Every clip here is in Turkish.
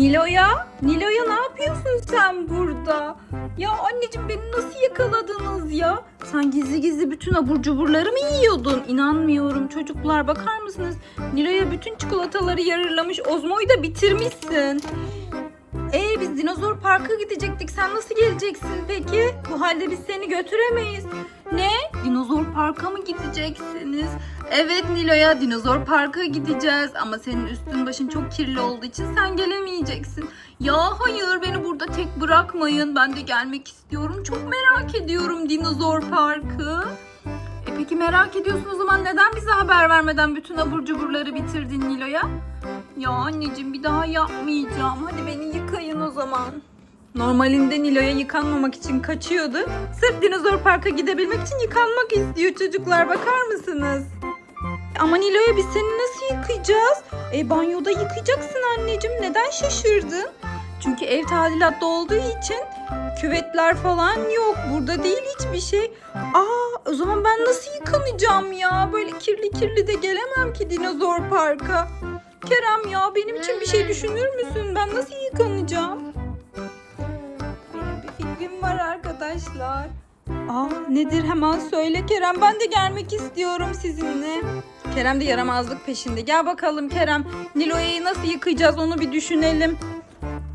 Nilo'ya? Nilo'ya ne yapıyorsun sen burada? Ya anneciğim beni nasıl yakaladınız ya? Sen gizli gizli bütün abur cuburları mı yiyordun? İnanmıyorum çocuklar bakar mısınız? Nilo'ya bütün çikolataları yarırlamış Ozmo'yu da bitirmişsin. Ee biz dinozor parka gidecektik. Sen nasıl geleceksin peki? Bu halde biz seni götüremeyiz. Ne? Dinozor parka mı gideceksiniz? Evet Nilo'ya dinozor parka gideceğiz ama senin üstün başın çok kirli olduğu için sen gelemeyeceksin. Ya hayır beni burada tek bırakmayın. Ben de gelmek istiyorum. Çok merak ediyorum dinozor parkı. E peki merak ediyorsun o zaman neden bize haber vermeden bütün abur cuburları bitirdin Nilo'ya? Ya anneciğim bir daha yapmayacağım. Hadi beni yıkayın o zaman. Normalinde Nilo'ya yıkanmamak için kaçıyordu. Sırf dinozor parka gidebilmek için yıkanmak istiyor çocuklar. Bakar mısınız? Ama Nilo'ya biz seni nasıl yıkayacağız? E banyoda yıkayacaksın anneciğim. Neden şaşırdın? Çünkü ev tadilatta olduğu için küvetler falan yok. Burada değil hiçbir şey. Aa o zaman ben nasıl yıkanacağım ya? Böyle kirli kirli de gelemem ki dinozor parka. Kerem ya benim için bir şey düşünür müsün? Ben nasıl yıkanacağım? Arkadaşlar. Aa nedir hemen söyle Kerem. Ben de gelmek istiyorum sizinle. Kerem de yaramazlık peşinde. Gel bakalım Kerem. Nilo'yu nasıl yıkayacağız onu bir düşünelim.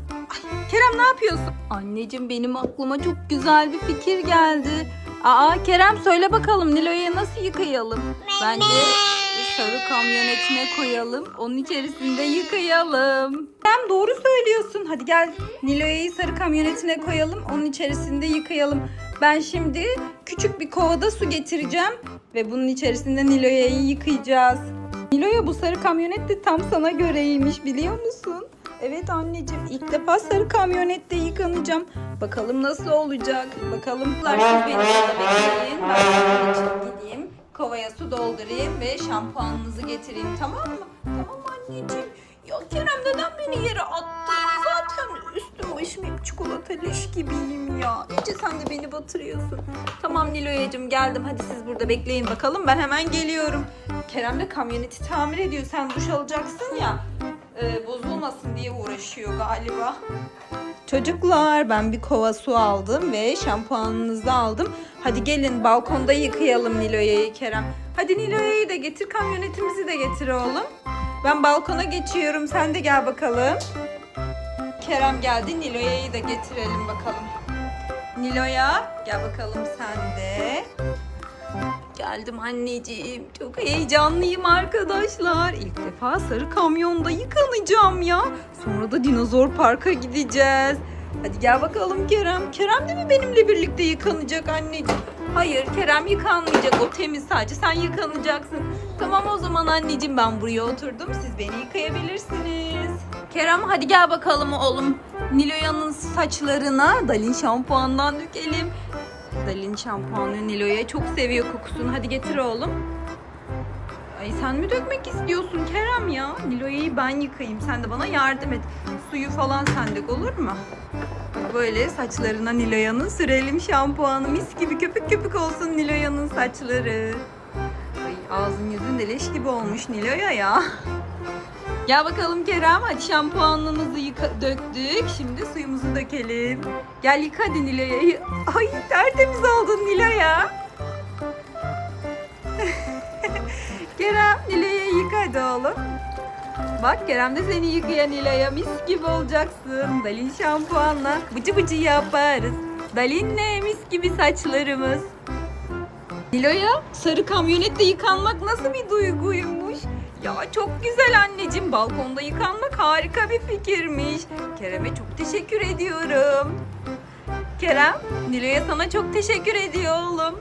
Ay, Kerem ne yapıyorsun? Anneciğim benim aklıma çok güzel bir fikir geldi. Aa Kerem söyle bakalım Nilo'yu nasıl yıkayalım? Bence sarı kamyonetine koyalım. Onun içerisinde yıkayalım. Kerem doğru söylüyorsun. Hadi gel Nilo'yu sarı kamyonetine koyalım. Onun içerisinde yıkayalım. Ben şimdi küçük bir kovada su getireceğim. Ve bunun içerisinde Nilo'yu yıkayacağız. Nilo'ya bu sarı kamyonet de tam sana göreymiş biliyor musun? Evet anneciğim ilk defa sarı kamyonette yıkanacağım. Bakalım nasıl olacak? Bakalım. Siz beni bekleyin. Ben gideyim. Kovaya su doldurayım ve şampuanınızı getireyim tamam mı? Tamam anneciğim. Ya Kerem neden beni yere attın? Zaten üstüm başım hep çikolata leş gibiyim ya. İyice sen de beni batırıyorsun. Tamam Nilo'yacığım geldim. Hadi siz burada bekleyin bakalım. Ben hemen geliyorum. Kerem de kamyoneti tamir ediyor. Sen duş alacaksın ya. E, bozulmasın diye uğraşıyor galiba. Çocuklar ben bir kova su aldım ve şampuanınızı aldım. Hadi gelin balkonda yıkayalım Nilo'ya'yı Kerem. Hadi Nilo'ya'yı da getir kamyonetimizi de getir oğlum. Ben balkona geçiyorum sen de gel bakalım. Kerem geldi Nilo'ya'yı da getirelim bakalım. Nilo'ya gel bakalım sen de. Geldim anneciğim. Çok heyecanlıyım arkadaşlar. İlk defa sarı kamyonda yıkanacağım ya. Sonra da dinozor parka gideceğiz. Hadi gel bakalım Kerem. Kerem de mi benimle birlikte yıkanacak anneciğim? Hayır Kerem yıkanmayacak. O temiz sadece sen yıkanacaksın. Tamam o zaman anneciğim ben buraya oturdum. Siz beni yıkayabilirsiniz. Kerem hadi gel bakalım oğlum. Niloya'nın saçlarına Dalin şampuandan dökelim. Dalin şampuanı Nilo'ya çok seviyor kokusunu. Hadi getir oğlum. Ay sen mi dökmek istiyorsun Kerem ya? Nilo'yu ben yıkayayım. Sen de bana yardım et. Suyu falan sendek olur mu? Böyle saçlarına Nilo'yanın sürelim şampuanı. Mis gibi köpük köpük olsun Nilo'yanın saçları. Ay ağzın yüzün de leş gibi olmuş Nilo'ya ya. Gel bakalım Kerem. Hadi şampuanımızı yıka- döktük. Şimdi suyumuzu dökelim. Gel yıka hadi Nilo'ya. Ay tertemiz oldun Nilo'ya. Kerem Nilo'ya yıka hadi oğlum. Bak Kerem de seni yıkayan Nilo'ya mis gibi olacaksın. Dalin şampuanla bıcı bıcı yaparız. Dalin'le mis gibi saçlarımız. Nilo'ya sarı kamyonette yıkanmak nasıl bir duyguymuş? Ya çok güzel anneciğim. Balkonda yıkanmak harika bir fikirmiş. Kerem'e çok teşekkür ediyorum. Kerem, Nilo'ya sana çok teşekkür ediyor oğlum.